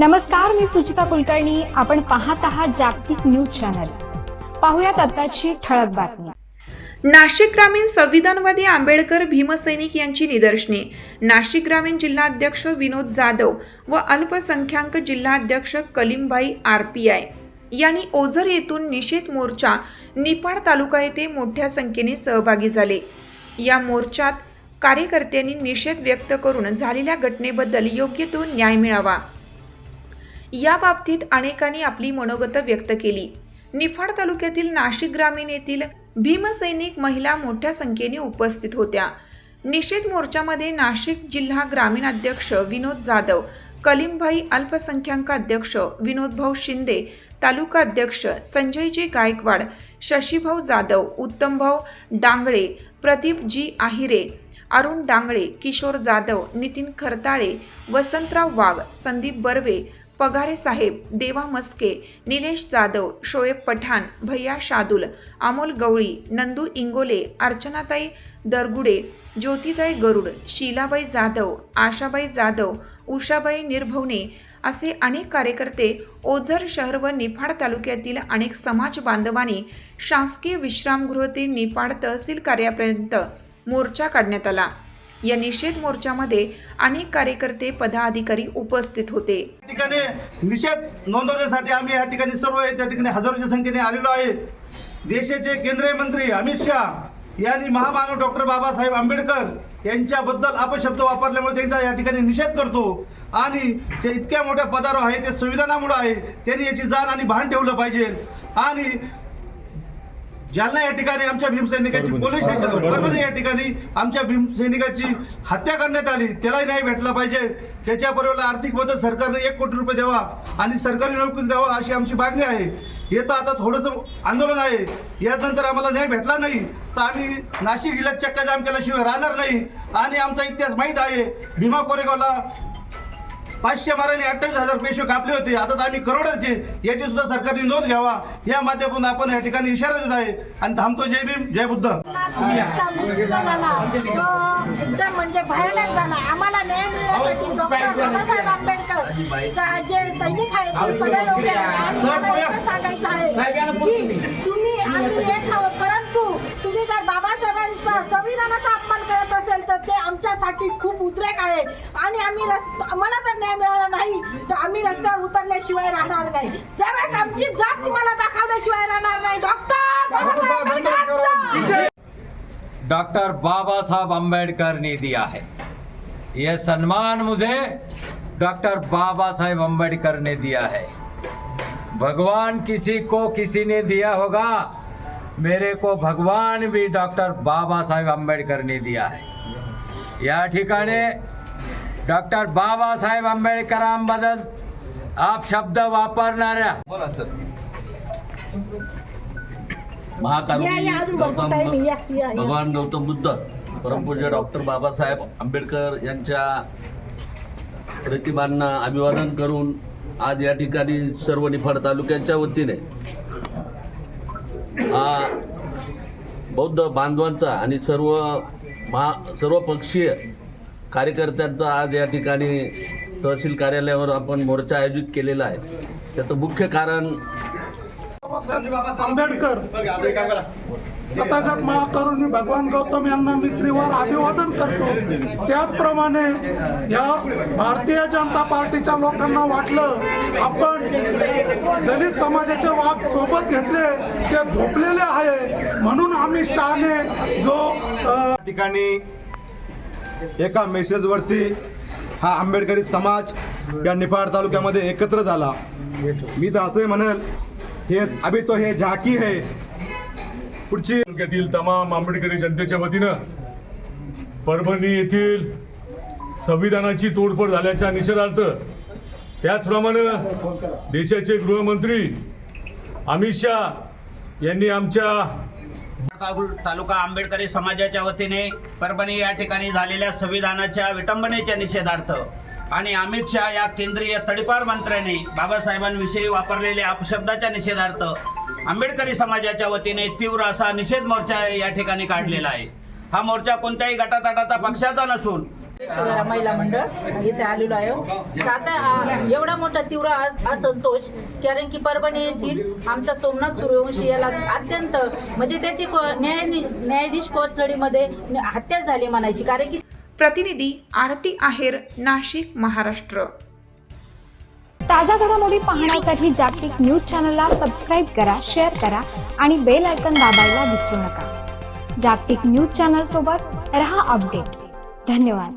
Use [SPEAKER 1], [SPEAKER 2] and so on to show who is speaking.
[SPEAKER 1] नमस्कार मी सुचिता कुलकर्णी. आपण पाहत आहात जागतिक न्यूज चॅनल. पाहुयात आताची ठळक बातमी.
[SPEAKER 2] नाशिक ग्रामीण संविधानवादी आंबेडकर भीमसैनिक यांची निदर्शने. नाशिक ग्रामीण जिल्हाध्यक्ष विनोद जाधव व अल्पसंख्याक जिल्हाध्यक्ष कलीमभाई आर पी आय. यांनी ओझर येथून निषेध मोर्चा निपाड तालुका येथे मोठ्या संख्येने सहभागी झाले. या मोर्चात कार्यकर्त्यांनी निषेध व्यक्त करून झालेल्या घटनेबद्दल योग्य तो न्याय मिळावा. या बाबतीत अनेकांनी आपली मनोगत व्यक्त केली. निफाड तालुक्यातील नाशिक ग्रामीण येथील भीमसैनिक महिला मोठ्या संख्येने उपस्थित होत्या. निषेध मोर्चामध्ये नाशिक जिल्हा ग्रामीण अध्यक्ष विनोद जाधव कलीमभाई अल्पसंख्याक अध्यक्ष विनोदभाऊ शिंदे तालुका अध्यक्ष संजयजी गायकवाड शशीभाऊ जाधव उत्तमभाऊ डांगळे प्रदीप जी आहिरे अरुण डांगळे किशोर जाधव नितीन खरताळे वसंतराव वाघ संदीप बर्वे पगारे साहेब देवा मस्के निलेश जाधव शोएब पठाण भैया शादुल अमोल गवळी नंदू इंगोले अर्चनाताई दरगुडे ज्योतिताई गरुड शीलाबाई जाधव आशाबाई जाधव उषाबाई निर्भवने असे अनेक कार्यकर्ते ओझर शहर व निफाड तालुक्यातील अनेक समाज बांधवांनी शासकीय विश्रामगृह ते निफाड तहसील कार्यापर्यंत मोर्चा काढण्यात आला. या निषेध मोर्चामध्ये अनेक कार्यकर्ते पदाधिकारी उपस्थित होते.
[SPEAKER 3] या ठिकाणी निषेध नोंदवण्यासाठी आम्ही या ठिकाणी सर्व त्या ठिकाणी हजारोच्या संख्येने आलेलो आहे. देशाचे केंद्रीय मंत्री अमित शहा यांनी महामानव डॉक्टर बाबासाहेब आंबेडकर यांच्याबद्दल अपशब्द वापरल्यामुळे त्यांचा या ठिकाणी निषेध करतो. आणि ते इतक्या मोठ्या पदावर आहे ते संविधानामुळे आहे त्यांनी याची जाण आणि भान ठेवलं पाहिजे. आणि जालना या ठिकाणी आमच्या भीमसैनिकाची पोलीस स्टेशन या ठिकाणी आमच्या भीमसैनिकाची हत्या करण्यात आली. त्यालाही न्याय भेटला पाहिजे. त्याच्या बरोबर आर्थिक मदत सरकारने एक कोटी रुपये द्यावा आणि सरकारी नोकरी द्यावा अशी आमची मागणी आहे. येतं आता थोडंसं आंदोलन आहे. यानंतर आम्हाला न्याय भेटला नाही. तर आम्ही नाशिक जिल्ह्यात चक्का जाम केल्याशिवाय राहणार नाही. आणि आमचा इतिहास माहीत आहे. भीमा कोरेगावला पाचशे माराने अठ्ठावीस हजार पेशवे कापले होते. आता तर आम्ही करोडाचे. याची सुद्धा सरकारने नोंद घ्यावा. या माध्यमातून आपण या ठिकाणी इशारा देत आहे. आणि थांबतो. जय भीम जय बुद्ध.
[SPEAKER 4] एकदम म्हणजे भयानक झाला. आम्हाला न्याय मिळण्यासाठी डॉक्टर बाबासाहेब आंबेडकर जे सैनिक आहेत ते सगळे उभे आहे आणि मला सांगायचं आहे की तुम्ही आम्ही एक आहोत. परंतु तुम्ही जर बाबासाहेबांचा संविधानाचा अपमान करत असेल तर ते आमच्यासाठी खूप उद्रेक आहे. आणि आम्ही रस्त आम्हाला आम्ही रस्त्यावर उतरल्याशिवाय राहणार नाही. त्यावेळेस आमची जात तुम्हाला दाखवल्याशिवाय राहणार नाही. डॉक्टर
[SPEAKER 5] डॉक्टर बाबा साहब अम्बेडकर ने दिया है। यह सम्मान मुझे डॉक्टर बाबा साहेब अम्बेडकर ने दिया है। भगवान किसी को किसी ने दिया होगा मेरे को भगवान भी डॉक्टर बाबा साहेब आंबेडकर ने दिया है। या ठिकाणी डॉक्टर बाबासाहेब आंबेडकरांबद्दल आप शब्द वापरणाऱ्या. बोला सर.
[SPEAKER 6] महाकारुणी. भगवान गौतम बुद्ध परमपूज्य डॉक्टर बाबासाहेब आंबेडकर यांच्या प्रतिमांना अभिवादन करून आज या ठिकाणी सर्व निफाड तालुक्याच्या वतीने हा बौद्ध बांधवांचा आणि सर्व महा सर्व पक्षीय कार्यकर्त्यांचा आज या ठिकाणी तहसील कार्यालयावर आपण मोर्चा आयोजित केलेला आहे. त्याचं मुख्य कारण
[SPEAKER 7] आंबेडकर. तथागत महाकरुणी भगवान गौतम यांना मी त्रिवार अभिवादन करतो. त्याचप्रमाणे या भारतीय जनता पार्टीच्या लोकांना वाटलं आपण दलित समाजाचे वाघ सोबत घेतले ते झोपलेले आहे. म्हणून आम्ही शहाणे जो
[SPEAKER 3] ठिकाणी एका मेसेजवरती हा आंबेडकरी समाज या निफाड तालुक्यामध्ये एकत्र झाला. मी तर असं म्हणेल हे अभि तो हे झाकी है. पुढची
[SPEAKER 8] तालुक्यातील तमाम आंबेडकरी जनतेच्या वतीनं परभणी येथील संविधानाची तोडफोड झाल्याच्या निषेधार्थ त्याचप्रमाणे देशाचे गृहमंत्री अमित शहा यांनी आमच्या
[SPEAKER 9] तालुका आंबेडकरी समाजाच्या वतीने परभणी या ठिकाणी झालेल्या संविधानाच्या विटंबनेच्या निषेधार्थ आणि अमित शहा या केंद्रीय तडीपार मंत्र्यांनी बाबासाहेबांविषयी वापरलेल्या अपशब्दाच्या निषेधार्थ आंबेडकरी समाजाच्या वतीने तीव्र असा निषेध मोर्चा या ठिकाणी काढलेला आहे. हा मोर्चा कोणत्याही गटातटाचा पक्षाचा नसून
[SPEAKER 10] महिला मंडळ इथे आलेलो आहे. आता एवढा मोठा तीव्र असंतोष कारण की परभणी येथील आमचा सोमनाथ सूर्यवंशी याला अत्यंत म्हणजे त्याची न्याय न्यायाधीश कोठडीमध्ये हत्या झाली म्हणायची कारण की
[SPEAKER 2] प्रतिनिधी आरती आहेर नाशिक महाराष्ट्र.
[SPEAKER 1] ताज्या घडामोडी पाहण्यासाठी जागतिक न्यूज चॅनलला सबस्क्राईब करा शेअर करा आणि बेल आयकॉन दाबायला विसरू नका. जागतिक न्यूज चॅनल सोबत रहा अपडेट. धन्यवाद.